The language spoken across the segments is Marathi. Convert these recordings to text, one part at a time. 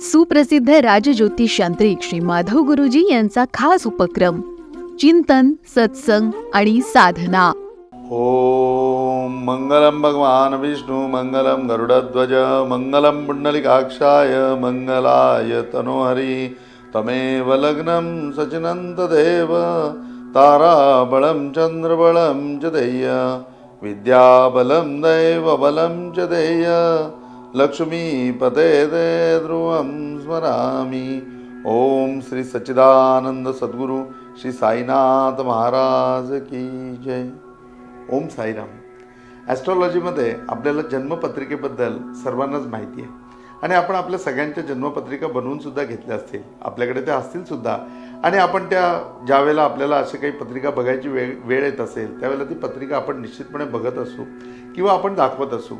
सुप्रसिद्ध राजज्योतिष यांत्रिक श्री माधव गुरुजी यांचा खास उपक्रम चिंतन सत्संग आणि साधना. ॐ मंगलम भगवान विष्णु मंगलम गरुडध्वज मंगलम पुंडलिकाक्षाय मङ्गलाय तनोहरि तमेव लग्नं सचिनन्तदेव ताराबलं चन्द्रबलं च देय विद्याबलं दैवबलं च देय लक्ष्मीपते ते ध्रुवं स्मरामि। ओम श्री सच्चिदानंद सद्गुरू श्री साईनाथ महाराज की जय। ओम साईराम। ॲस्ट्रॉलॉजीमध्ये आपल्याला जन्मपत्रिकेबद्दल सर्वांनाच माहिती आहे. आणि आपण आपल्या सगळ्यांच्या जन्मपत्रिका बनवून सुद्धा घेतल्या असतील. आपल्याकडे त्या असतील सुद्धा. आणि आपण त्या ज्यावेळेला आपल्याला अशी काही पत्रिका बघायची वेळ वेळ येत असेल त्यावेळेला ती पत्रिका आपण निश्चितपणे बघत असू किंवा आपण दाखवत असू.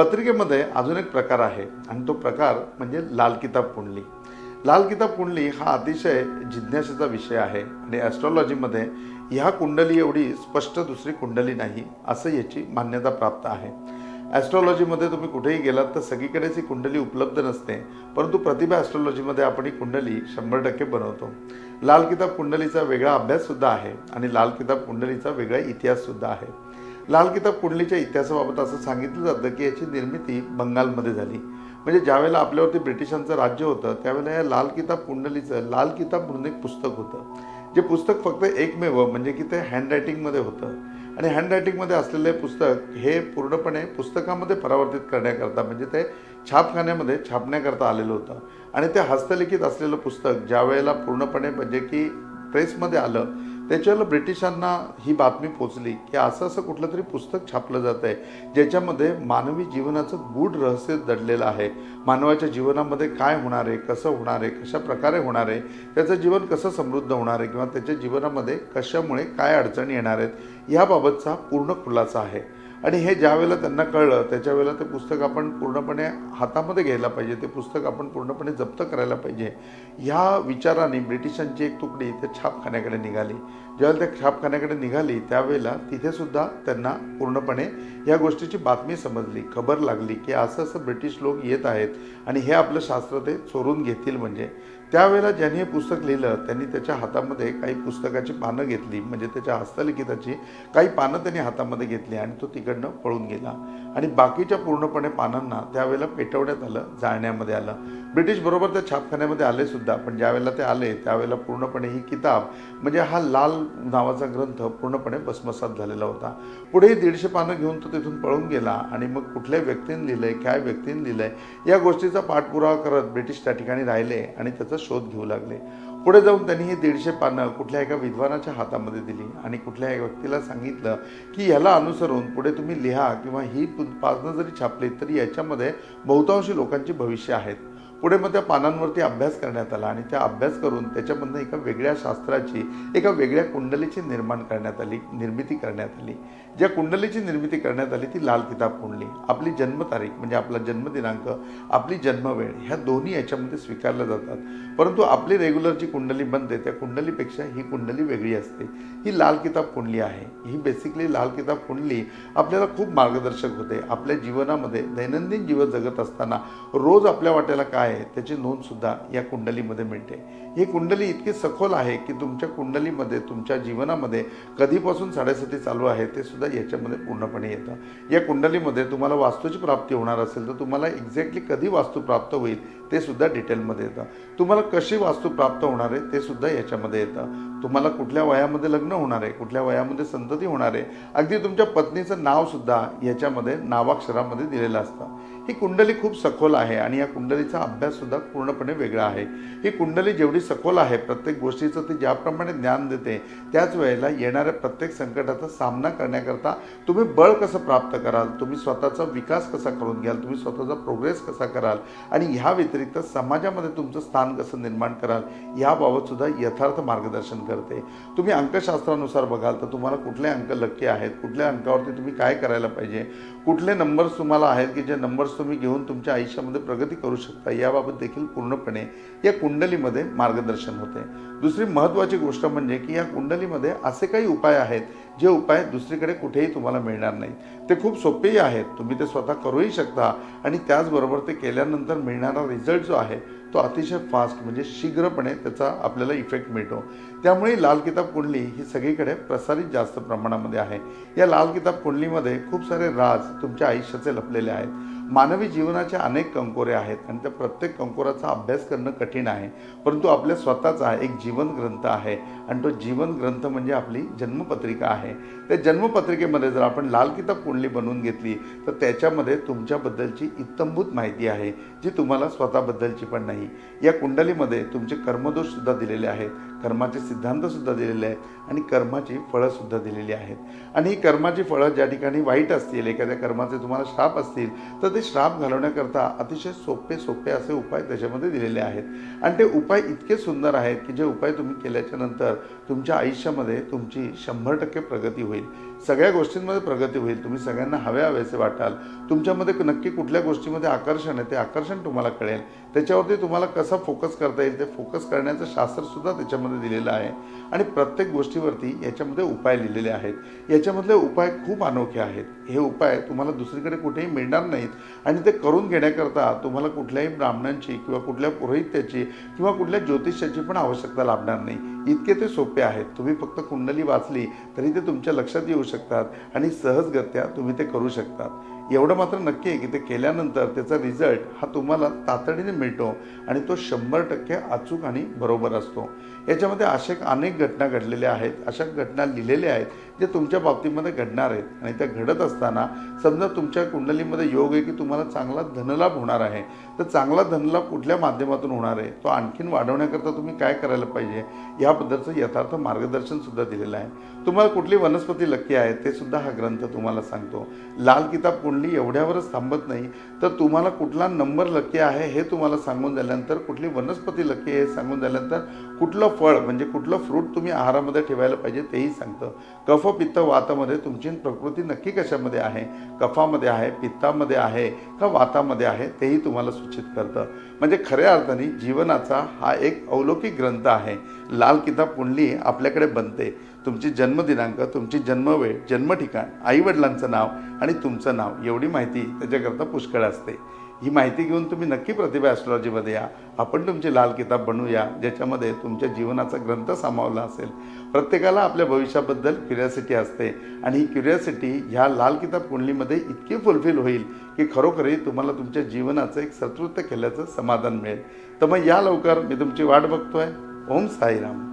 पत्रिकेमध्ये अजून एक प्रकार आहे आणि तो प्रकार म्हणजे लाल किताब कुंडली लाल किताब कुंडली हा अतिशय जिज्ञासेचा विषय आहे आणि ॲस्ट्रॉलॉजीमध्ये ह्या कुंडली एवढी स्पष्ट दुसरी कुंडली नाही असं याची मान्यता प्राप्त आहे. ॲस्ट्रॉलॉजीमध्ये तुम्ही कुठेही गेलात तर सगळीकडेच ही कुंडली उपलब्ध नसते परंतु प्रतिभा ॲस्ट्रॉलॉजीमध्ये आपण ही कुंडली शंभर टक्के बनवतो. लाल किताब कुंडलीचा वेगळा अभ्याससुद्धा आहे आणि लाल किताब कुंडलीचा वेगळा इतिहाससुद्धा आहे. लाल किताब कुंडलीच्या इतिहासाबाबत असं सांगितलं जातं की याची निर्मिती बंगालमध्ये झाली. म्हणजे ज्यावेळेला आपल्यावरती ब्रिटिशांचं राज्य होतं त्यावेळेला या लाल किताब कुंडलीचं लाल किताब म्हणून एक पुस्तक होतं. जे पुस्तक फक्त एकमेव म्हणजे की ते हँडरायटिंगमध्ये होतं. आणि हँडरायटिंगमध्ये असलेले पुस्तक हे पूर्णपणे पुस्तकामध्ये परावर्तित करण्याकरता म्हणजे ते छापखान्यामध्ये छापण्याकरता आलेलं होतं. आणि ते हस्तलिखित असलेलं पुस्तक ज्या वेळेला पूर्णपणे म्हणजे की प्रेसमध्ये आलं त्याच्यावर ब्रिटिशांना ही बातमी पोचली की असं असं कुठलं तरी पुस्तक छापलं जात आहे ज्याच्यामध्ये मानवी जीवनाचं गूढ रहस्य दडलेलं आहे. मानवाच्या जीवनामध्ये काय होणार आहे कसं होणार आहे कशा प्रकारे होणार आहे त्याचं जीवन कसं समृद्ध होणार आहे किंवा त्याच्या जीवनामध्ये कशामुळे काय अडचणी येणार आहेत याबाबतचा पूर्ण खुलासा आहे. आणि हे ज्या वेळेला त्यांना कळलं त्याच्या वेळेला ते पुस्तक आपण पूर्णपणे हातामध्ये घ्यायला पाहिजे ते पुस्तक आपण पूर्णपणे जप्त करायला पाहिजे. ह्या विचाराने ब्रिटिशांची एक तुकडी त्या छापखान्याकडे निघाली. ज्यावेळेला त्या छापखान्याकडे निघाली त्यावेळेला तिथेसुद्धा त्यांना पूर्णपणे या गोष्टीची बातमी समजली खबर लागली की असं असं ब्रिटिश लोक येत आहेत आणि हे आपलं शास्त्र ते चोरून घेतील म्हणजे. त्यावेळेला ज्यांनी हे पुस्तक लिहिलं त्यांनी त्याच्या हातामध्ये काही पुस्तकाची पानं घेतली म्हणजे त्याच्या हस्तलिखिताची काही पानं त्यांनी हातामध्ये घेतली आणि तो तिकडनं पळून गेला. आणि बाकीच्या पूर्णपणे पानांना त्यावेळेला पेटवण्यात आलं जाळण्यामध्ये आलं. ब्रिटिश बरोबर त्या छापखान्यामध्ये आले सुद्धा पण ज्यावेळेला ते आले त्यावेळेला पूर्णपणे ही किताब म्हणजे हा लाल नावाचा ग्रंथ पूर्णपणे भस्मसात झालेला होता. पुढे दीडशे पानं घेऊन तो तिथून पळून गेला आणि मग कुठल्या व्यक्तीने लिहिलंय काय व्यक्तीने लिहिलंय या गोष्टीचा पाठपुरावा करत ब्रिटिश त्या ठिकाणी राहिले आणि त्याचं शोध घेऊ लागले. पुढे जाऊन त्यांनी ही दीडशे पानं कुठल्या एका विद्वानाच्या हातामध्ये दिली आणि कुठल्या एका व्यक्तीला सांगितलं की ह्याला अनुसरून पुढे तुम्ही लिहा किंवा ही पानं जरी छापली तरी याच्यामध्ये बहुतांशी लोकांची भविष्य आहेत. पुढे मग त्या पानांवरती अभ्यास करण्यात आला आणि त्या अभ्यास करून त्याच्यामधनं एका वेगळ्या शास्त्राची एका वेगळ्या कुंडलीची निर्माण करण्यात आली निर्मिती करण्यात आली. ज्या कुंडलीची निर्मिती करण्यात आली ती लाल किताब कुंडली. आपली जन्मतारीख म्हणजे आपला जन्मदिनांक आपली जन्मवेळ ह्या दोन्ही याच्यामध्ये स्वीकारल्या जातात. परंतु आपली रेग्युलर जी कुंडली बनते त्या कुंडलीपेक्षा ही कुंडली वेगळी असते. ही लाल किताब कुंडली आहे. ही बेसिकली लाल किताब कुंडली आपल्याला खूप मार्गदर्शक होते. आपल्या जीवनामध्ये दैनंदिन जीवन जगत असताना रोज आपल्या वाट्याला काय आहे त्याची नोंदसुद्धा या कुंडलीमध्ये मिळते. ही कुंडली इतकी सखोल आहे की तुमच्या कुंडलीमध्ये तुमच्या जीवनामध्ये कधीपासून साडेसाती चालू आहे ते सुद्धा याच्यामध्ये पूर्णपणे येतं. या कुंडलीमध्ये तुम्हाला वास्तूची प्राप्ती होणार असेल तर तुम्हाला एक्झॅक्टली कधी वास्तू प्राप्त होईल ते सुद्धा डिटेलमध्ये येतं. तुम्हाला कशी वास्तू प्राप्त होणार आहे ते सुद्धा याच्यामध्ये येतं. तुम्हाला कुठल्या वयामध्ये लग्न होणार आहे कुठल्या वयामध्ये संतती होणार आहे अगदी तुमच्या पत्नीचं नावसुद्धा याच्यामध्ये नावाक्षरामध्ये दिलेलं असतं. ही कुंडली खूप सखोल आहे आणि या कुंडलीचा अभ्याससुद्धा पूर्णपणे वेगळा आहे. ही कुंडली जेवढी सखोल आहे प्रत्येक गोष्टीचं ती ज्याप्रमाणे ज्ञान देते त्याच वेळेला येणाऱ्या प्रत्येक संकटाचा सामना करण्याकरता तुम्ही बळ कसं प्राप्त कराल? तुम्ही स्वतःचा विकास कसा करून घ्याल? तुम्ही स्वतःचा प्रोग्रेस कसा कराल? आणि ह्या व्यतिरिक्त समाजामध्ये तुमचं स्थान कसं निर्माण कराल? याबाबत सुद्धा यथार्थ मार्गदर्शन करते. तुम्ही अंकशास्त्रानुसार बघाल तर तुम्हाला कुठले अंक लक्की आहेत? कुठल्या अंकावरती तुम्ही काय करायला पाहिजे? कुठले नंबर्स तुम्हाला आहेत की जे नंबर्स तुम्ही घेऊन तुमच्या आयुष्यामध्ये प्रगती करू शकता? या याबाबत देखील पूर्णपणे या कुंडलीमध्ये मार्गदर्शन होते. दुसरी महत्त्वाची गोष्ट म्हणजे की या कुंडलीमध्ये असे काही उपाय आहेत जे उपाय दुसरीकडे कुठेही तुम्हाला मिळणार नाहीत. ते खूप सोपेही आहेत. तुम्ही ते स्वतः करूही शकता आणि त्याचबरोबर ते केल्यानंतर मिळणारा रिझल्ट रिझल्ट जो आहे तो अतिशय फास्ट म्हणजे शीघ्रपणे त्याचा आपल्याला इफेक्ट मिळतो. त्यामुळे लाल किताब कुंडली ही सगळीकडे प्रसारित जास्त प्रमाणामध्ये आहे. या लाल किताब कुंडलीमध्ये खूप सारे राज तुमच्या आयुष्याचे लपलेले आहेत. मानवी जीवनाचे अनेक कंकोरे आहेत आणि त्या प्रत्येक कंकोराचा अभ्यास करणं कठीण आहे. परंतु आपल्या स्वतःचा एक जीवन ग्रंथ आहे आणि तो जीवन ग्रंथ म्हणजे आपली जन्मपत्रिका आहे. त्या जन्मपत्रिकेमध्ये जर आपण लाल किताब कुंडली बनवून घेतली तर त्याच्यामध्ये तुमच्याबद्दलची इत्तंभूत माहिती आहे जी तुम्हाला स्वतःबद्दलची पण नाही. या कुंडलीमध्ये तुमचे कर्मदोष सुद्धा दिलेले आहेत कर्माचे सिद्धांत सुद्धा दिलेले आहेत आणि कर्माची फळं सुद्धा दिलेली आहेत. आणि ही कर्माची फळं ज्या ठिकाणी वाईट असतील एखाद्या कर्माचे तुम्हाला श्राप असतील तर ते श्राप घालवण्याकरता अतिशय सोपे सोपे असे उपाय त्याच्यामध्ये दिलेले आहेत. आणि ते उपाय इतके सुंदर आहेत की जे उपाय तुम्ही केल्याच्यानंतर तुमच्या आयुष्यामध्ये तुमची शंभर टक्के प्रगती होईल. सगळ्या गोष्टींमध्ये प्रगती होईल. तुम्ही सगळ्यांना हवे हवेसे वाटाल. तुमच्यामध्ये नक्की कुठल्या गोष्टीमध्ये आकर्षण आहे ते आकर्षण तुम्हाला कळेल. त्याच्यावरती तुम्हाला कसं फोकस करता येईल ते फोकस करण्याचं शास्त्रसुद्धा त्याच्यामध्ये दिलेलं आहे. आणि प्रत्येक गोष्टीवरती याच्यामध्ये उपाय लिहिलेले आहेत. याच्यामधले उपाय खूप अनोखे आहेत. हे उपाय तुम्हाला दुसरीकडे कुठेही मिळणार नाहीत. आणि ते करून घेण्याकरता तुम्हाला कुठल्याही ब्राह्मणांची किंवा कुठल्या पुरोहित्याची किंवा कुठल्या ज्योतिषाची पण आवश्यकता लाभणार नाही. इतके ते सोपे आहेत. तुम्ही फक्त कुंडली वाचली तरी ते तुमच्या लक्षात येऊ शकतात आणि सहजगत्या तुम्ही ते करू शकतात. एवढं मात्र नक्की आहे की ते केल्यानंतर त्याचा रिझल्ट हा तुम्हाला तातडीने मिळतो आणि तो शंभर टक्के अचूक आणि बरोबर असतो. याच्यामध्ये अशा अनेक घटना घडलेल्या आहेत अशा घटना लिहिलेल्या आहेत जे तुमच्या बाबतीमध्ये घडणार आहेत. आणि त्या घडत असताना समजा तुमच्या कुंडलीमध्ये योग आहे की तुम्हाला चांगला धनलाभ होणार आहे. तर चांगला धनलाभ कुठल्या माध्यमातून होणार आहे? तो आणखीन वाढवण्याकरता तुम्ही काय करायला पाहिजे? याबद्दलचं यथार्थ मार्गदर्शनसुद्धा दिलेलं आहे. तुम्हाला कुठली वनस्पती लक्की आहे ते सुद्धा हा ग्रंथ तुम्हाला सांगतो. लाल किताब कुंडली एवढ्यावरच थांबत नाही. तर तुम्हाला कुठला नंबर लक्की आहे हे तुम्हाला सांगून झाल्यानंतर कुठली वनस्पती लक्की आहे हे सांगून झाल्यानंतर कुठलं फळ म्हणजे कुठलं फ्रूट तुम्ही आहारामध्ये ठेवायला पाहिजे तेही सांगतं. कफ पित्त वातामध्ये तुमची प्रकृती नक्की कशामध्ये आहे? कफामध्ये आहे पित्तामध्ये आहे का वातामध्ये आहे तेही तुम्हाला सूचित करतं. म्हणजे खऱ्या अर्थाने जीवनाचा हा एक अवलौकिक ग्रंथ आहे. लाल किताब कुंडली आपल्याकडे बनते. तुमची जन्मदिनांक तुमची जन्मवेळ जन्मठिकाण आईवडिलांचं नाव आणि तुमचं नाव एवढी माहिती त्याच्याकरता पुष्कळ असते. ही माहिती घेऊन तुम्ही नक्की प्रतिभा ॲस्ट्रॉलॉजीमध्ये या. आपण तुमची लाल किताब बनवूया ज्याच्यामध्ये तुमच्या जीवनाचा ग्रंथ सामावला असेल. प्रत्येकाला आपल्या भविष्याबद्दल क्युरियासिटी असते आणि ही क्युरियासिटी ह्या लाल किताब कुंडलीमध्ये इतकी फुलफिल होईल की खरोखरही तुम्हाला तुमच्या जीवनाचं एक सतृत्य केल्याचं समाधान मिळेल. तर मग या लवकर मी तुमची वाट बघतोय. ओम साईराम.